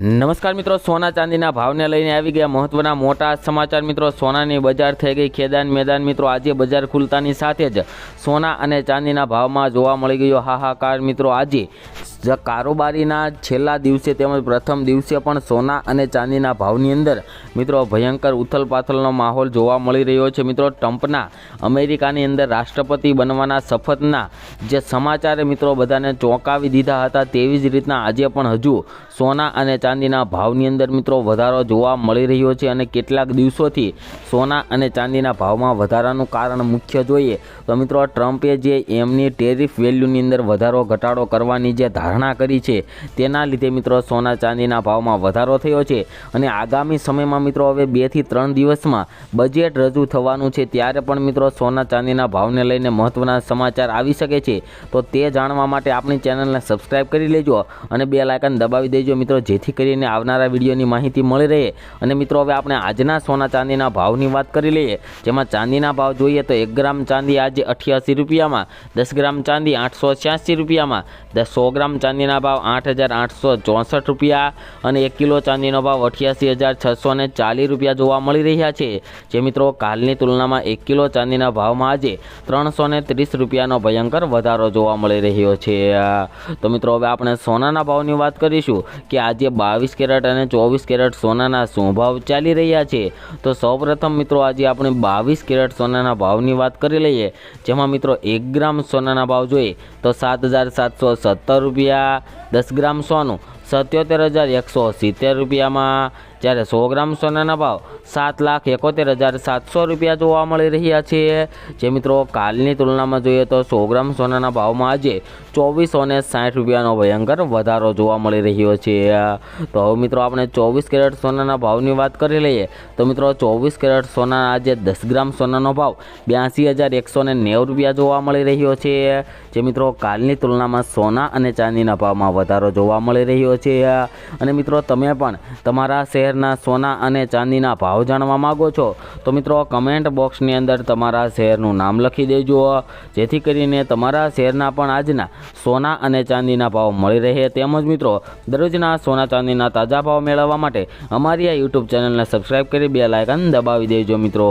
નમસ્કાર મિત્રો, સોના ચાંદીના ભાવને લઈને આવી ગયા મહત્વના મોટા સમાચાર મિત્રો. સોનાની બજાર થઈ ગઈ. ખેદાન મેદાન મિત્રો, આજે બજાર ખુલતાની સાથે જ સોના અને ચાંદીના ભાવમાં જોવા મળી ગયો હાહાકાર મિત્રો. આજે કારોબારીના છેલ્લા દિવસે તેમજ પ્રથમ દિવસે પણ સોના અને ચાંદીના ભાવની અંદર મિત્રો ભયંકર ઉથલપાથલનો માહોલ જોવા મળી રહ્યો છે. મિત્રો, ટ્રમ્પના અમેરિકાની અંદર રાષ્ટ્રપતિ બનવાના શપથના જે સમાચારે મિત્રો બધાને ચોંકાવી દીધા હતા તેવી જ રીતના આજે પણ હજુ સોના અને ચાંદીના ભાવની અંદર મિત્રો વધારો જોવા મળી રહ્યો છે અને કેટલાક દિવસોથી સોના અને ચાંદીના ભાવમાં વધારાનું કારણ મુખ્ય જોઈએ. તો મિત્રો, ટ્રમ્પે જે એમની ટેરિફ વેલ્યુની અંદર વધારો ઘટાડો કરવાની જે ધારણા કરી છે. તેના લીધે મિત્રો સોના ચાંદીના ભાવમાં વધારો થયો છે અને આગામી સમયમાં મિત્રો હવે બેથી ત્રણ દિવસમાં બજેટ રજૂ થવાનું છે. ત્યારે પણ મિત્રો સોના ચાંદીના ભાવને લઈને મહત્ત્વના સમાચાર આવી શકે છે. તો તે જાણવા માટે આપણી ચેનલને સબસ્ક્રાઈબ કરી લેજો અને બે લાયકન દબાવી દેજો મિત્રો, જેથી કરીને આવનારા વિડીયોની માહિતી મળી રહે. અને મિત્રો, હવે આપણે આજના સોના ચાંદીના ભાવની વાત કરી લઈએ. જેમાં ચાંદીના ભાવ જોઈએ તો એક ગ્રામ ચાંદી આજે અઠ્યાસી રૂપિયામાં, દસ ગ્રામ ચાંદી આઠસો છ્યાસી રૂપિયામાં દસ સો ગ્રામ ચાંદીના ભાવ આઠ હજાર આઠસો ચોસઠ રૂપિયા અને એક કિલો ચાંદીનો ભાવ અઠ્યાસી હજાર છસો ચાલીસ રૂપિયા જોવા મળી રહ્યા છે. જે મિત્રો, કાલની તુલનામાં એક કિલો ચાંદીના ભાવમાં આજે ત્રણસો ત્રીસ રૂપિયાનો ભયંકર વધારો જોવા મળી રહ્યો છે. તો મિત્રો, હવે આપણે સોનાના ભાવની વાત કરીશું કે આજે બાવીસ કેરેટ અને ચોવીસ કેરેટ સોનાના શું ભાવ ચાલી રહ્યા છે? તો સૌપ્રથમ મિત્રો, આજે આપણે બાવીસ કેરેટ સોનાના ભાવની વાત કરી લઈએ. જેમાં મિત્રો, એક ગ્રામ સોનાના ભાવ જોઈએ તો સાત હજાર સાતસો સત્તર રૂપિયા દસ ગ્રામ સોનું. સત્યોતેર હજાર એકસો સિત્તેર રૂપિયામાં. જ્યારે સો ગ્રામ સોનાના ભાવ સાત લાખ એકોતેર હજાર સાતસો રૂપિયા જોવા મળી રહ્યા છે. જે મિત્રો કાલની તુલનામાં જોઈએ તો સો ગ્રામ સોનાના ભાવમાં આજે ચોવીસો ને સાઠ રૂપિયાનો ભયંકર વધારો જોવા મળી રહ્યો છે. તો હવે મિત્રો આપણે ચોવીસ કેરેટ સોનાના ભાવની વાત કરી લઈએ. તો મિત્રો ચોવીસ કેરેટ સોના આજે દસ ગ્રામ સોનાનો ભાવ બ્યાસી હજાર એકસો ને નેવું રૂપિયા જોવા મળી રહ્યો છે. જે મિત્રો કાલની તુલનામાં સોના અને ચાંદીના ભાવમાં વધારો જોવા મળી રહ્યો છે. અને મિત્રો, તમે પણ તમારા શહેરના સોના અને ચાંદીના ભાવ જાણવા માગો છો, તો મિત્રો કમેન્ટ બોક્સની અંદર તમારા શહેરનું નામ લખી દેજો. જેથી કરીને તમારા શહેરના પણ આજના સોના અને ચાંદીના ભાવ મળી રહે. તેમજ મિત્રો, દરરોજના સોના ચાંદીના તાજા ભાવ મેળવવા માટે અમારી આ યુટ્યુબ ચેનલને સબસ્ક્રાઈબ કરી બે લાયકન દબાવી દેજો મિત્રો.